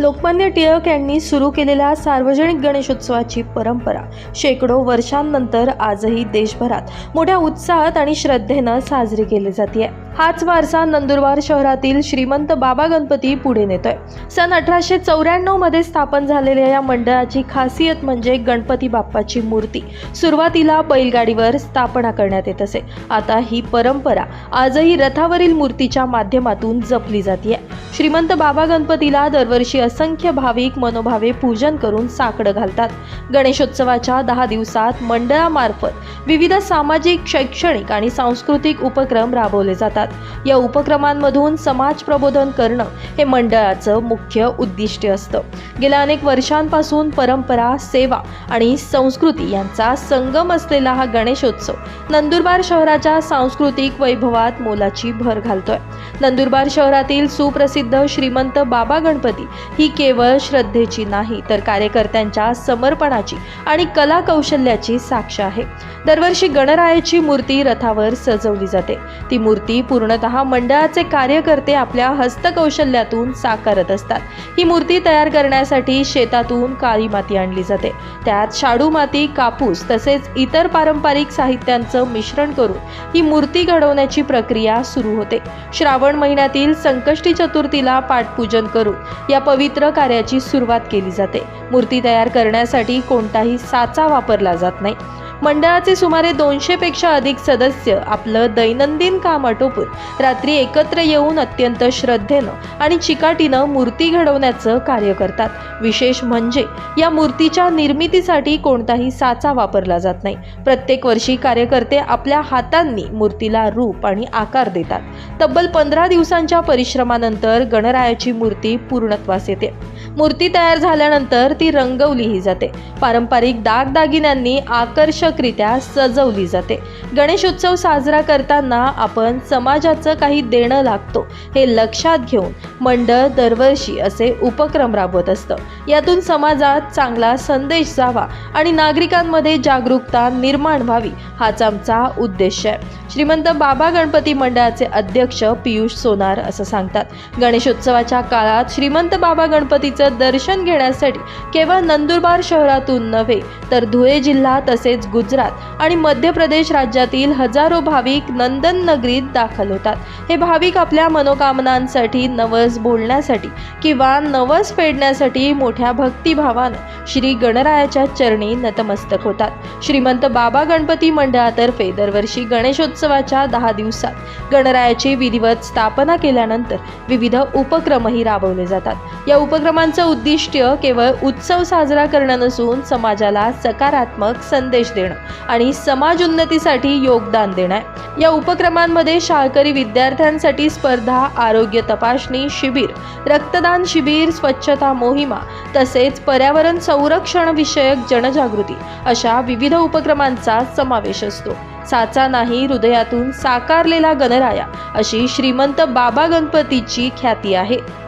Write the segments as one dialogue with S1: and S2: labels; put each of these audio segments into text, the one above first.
S1: लोकमान्य टिळक यांनी सुरू केलेल्या सार्वजनिक गणेशोत्सवाची परंपरा. शेकडो वर्षांनंतर आजही देशभरात मोठ्या उत्साहात आणि श्रद्धेनं साजरी केली जाते हाच वारसा नंदुरबार शहरातील श्रीमंत बाबा गणपती पुढे नेतोय. सन अठराशे चौऱ्याण्णवमध्ये स्थापन झालेल्या या मंडळाची खासियत म्हणजे गणपती बाप्पाची मूर्ती. सुरुवातीला बैलगाडीवर स्थापना करण्यात येत असे. आता ही परंपरा आजही रथावरील मूर्तीच्या माध्यमातून जपली जाते श्रीमंत बाबा गणपतीला दरवर्षी असंख्य भाविक मनोभावे पूजन करून साकडं घालतात. गणेशोत्सवाच्या दहा दिवसात मंडळामार्फत विविध सामाजिक शैक्षणिक आणि सांस्कृतिक उपक्रम राबवले जातात. या उपक्रमांमधून समाज प्रबोधन करणं हे मंडळाचं मुख्य उद्दिष्ट असतं. गेल्या अनेक वर्षांपासून परंपरा सेवा आणि संस्कृती यांचा संगम असलेला हा गणेशोत्सव नंदुरबार शहराच्या सांस्कृतिक वैभवात मोलाची भर घालतोय. नंदुरबार शहरातील सुप्रसिद्ध श्रीमंत बाबा गणपती ही केवळ श्रद्धेची नाही तर कार्यकर्त्यांच्या समर्पणाची आणि कला कौशल्याची साक्ष आहे. दरवर्षी गणरायाची मूर्ती रथावर सजवली जाते. ती मूर्ती पूर्णतः मंडळाचे कार्यकर्ते आपल्या हस्तकौशल्यातून साकारत असतात. ही मूर्ती तयार करण्यासाठी शेतातून काळी माती आणली जाते. त्यात शाडू माती कापूस तसेच इतर पारंपरिक साहित्यांचं मिश्रण करून ही मूर्ती घडवण्याची प्रक्रिया सुरू होते. श्रावण महिन्यातील संकष्टी चतुर्थी मूर्तीला पाठपूजन करून या पवित्र कार्याची सुरुवात केली जाते. मूर्ती तयार करण्यासाठी कोणताही साचा वापरला जात नाही. मंडळाचे सुमारे दोनशेपेक्षा अधिक सदस्य आपलं दैनंदिन काम आटोपून रात्री एकत्र येऊन अत्यंत श्रद्धेनं आणि चिकाटीनं मूर्ती घडवण्याचं कार्य करतात. विशेष म्हणजे या मूर्तीच्या निर्मितीसाठी कोणताही साचा वापरला जात नाही. प्रत्येक वर्षी कार्यकर्ते आपल्या हातांनी मूर्तीला रूप आणि आकार देतात. तब्बल पंधरा दिवसांच्या परिश्रमानंतर गणरायाची मूर्ती पूर्णत्वास येते. मूर्ती तयार झाल्यानंतर ती रंगवलीही जाते. पारंपरिक दागदागिन्यांनी आकर्षक आकर्षकरित्या सजवली जाते. गणेशोत्सव साजरा करताना आपण समाजाचं काही देणं लागतो हे लक्षात घेऊन मंडळ दरवर्षी असे उपक्रम राबवत असतं. यातून समाजात चांगला संदेश जावा आणि नागरिकांमध्ये जागरूकता निर्माण व्हावी हाच आमचा उद्देश आहे. श्रीमंत बाबा गणपती मंडळाचे अध्यक्ष पियुष सोनार असं सांगतात. गणेशोत्सवाच्या काळात श्रीमंत बाबा गणपतीचं दर्शन घेण्यासाठी केवळ नंदुरबार शहरातून नव्हे तर धुळे जिल्हा तसेच गुजरात आणि मध्य प्रदेश राज्यातील हजारो भाविक नंदन नगरीत दाखल होतात. हे भाविक आपल्या मनोकामनांसाठी नवस बोलण्यासाठी किंवा नवस फेडण्यासाठी मोठ्या भक्तिभावानं श्री गणरायाच्या चरणी नतमस्तक होतात. श्रीमंत बाबा गणपती मंडळातर्फे दरवर्षी गणेशोत्सवाच्या दहा दिवसात गणरायाची विधिवत स्थापना केल्यानंतर विविध उपक्रमही राबवले जातात. या उपक्रमांचं उद्दिष्ट केवळ उत्सव साजरा करणं नसून समाजाला सकारात्मक संदेश देणं आणि समाज उन्नतीसाठी योगदान देणं आहे. या उपक्रमांमध्ये शाळकरी विद्यार्थ्यांसाठी स्पर्धा आरोग्य तपासणी शिबिर रक्तदान शिबिर स्वच्छता मोहिमा तसेच पर्यावरण संरक्षण विषयक जनजागृती अशा विविध उपक्रमांचा समावेश असतो. साचा नाही हृदयातून साकारलेला गणराया अशी श्रीमंत बाबा गणपतीची ख्याती आहे.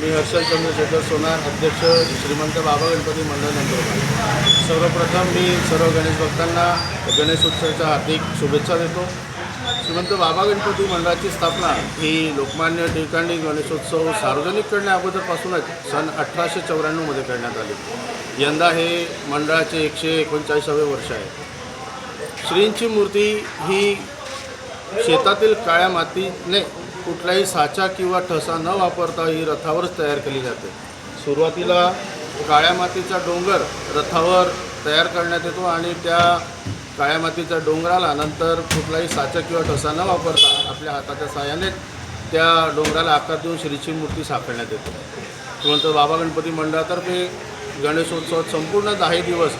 S2: मी हर्षल चंद्रशेखर सोनार अध्यक्ष श्रीमंत बाबा गणपती मंडळ नंदुरबार सर्वप्रथम मी सर्व गणेश भक्तांना गणेश उत्सवाच्या हार्दिक शुभेच्छा देतो. श्रीमंत बाबा गणपती मंडळाची स्थापना ही लोकमान्य टिळकांनी गणेशोत्सव सार्वजनिक करण्या अगोदरपासूनच सन अठराशे चौऱ्याण्णवमध्ये करण्यात आली. यंदा हे मंडळाचे एकशे एकोणचाळीसावे वर्ष आहे. श्रींची मूर्ती ही शेतातील काळ्या मातीने कुठलाही साचा किंवा ठसा न वापरता ही रथावरच तयार केली जाते. सुरुवातीला काळ्या मातीचा डोंगर रथावर तयार करण्यात येतो आणि त्या काळ्या मातीच्या डोंगराला नंतर कुठलाही साचा किंवा ठसा न वापरता आपल्या हाताच्या साहाय्याने त्या डोंगराला आकार देऊन श्रीची मूर्ती साकारण्यात येते. त्यानंतर बाबा गणपती मंडळातर्फे गणेशोत्सवात संपूर्ण दहा दिवस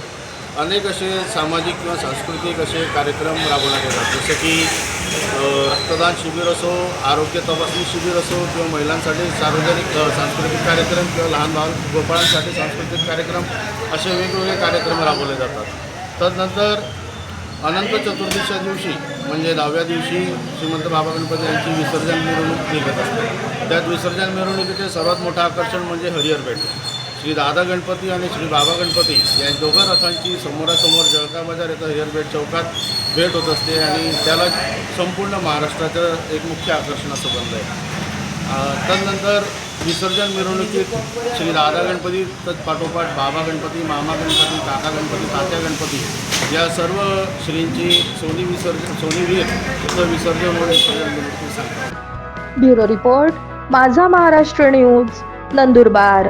S2: अनेक असे सामाजिक किंवा सांस्कृतिक असे कार्यक्रम राबवण्यात येतात. जसे की रक्तदान शिबिर असो आरोग्य तपासणी शिबिर असो किंवा महिलांसाठी सार्वजनिक सांस्कृतिक कार्यक्रम किंवा लहान बाल गोपाळांसाठी सांस्कृतिक कार्यक्रम असे वेगवेगळे कार्यक्रम राबवले जातात. तदनंतर अनंत चतुर्दशीच्या दिवशी म्हणजे दहाव्या दिवशी श्रीमंत बाबा गणपती यांची विसर्जन मिरवणूक निघत असते. त्यात विसर्जन मिरवणुकीचे सर्वात मोठं आकर्षण म्हणजे हरिहर भेट श्री दादा गणपती आणि श्री बाबा गणपती या दोघा रथांची समोरासमोर जळका बाजार येथं हेअरबेट चौकात भेट होत असते आणि त्याला संपूर्ण महाराष्ट्राचं एक मुख्य आकर्षण असं बनलं आहे त्यानंतर विसर्जन मिरवणुकीत श्री दादा गणपती तत्पाठोपाठ बाबा गणपती मामा गणपती काका गणपती तात्या गणपती या सर्व श्रींची सोनी विसर्जन सोनीवीर विसर्जन म्हणून
S1: ब्युरो रिपोर्ट माझा महाराष्ट्र न्यूज नंदुरबार.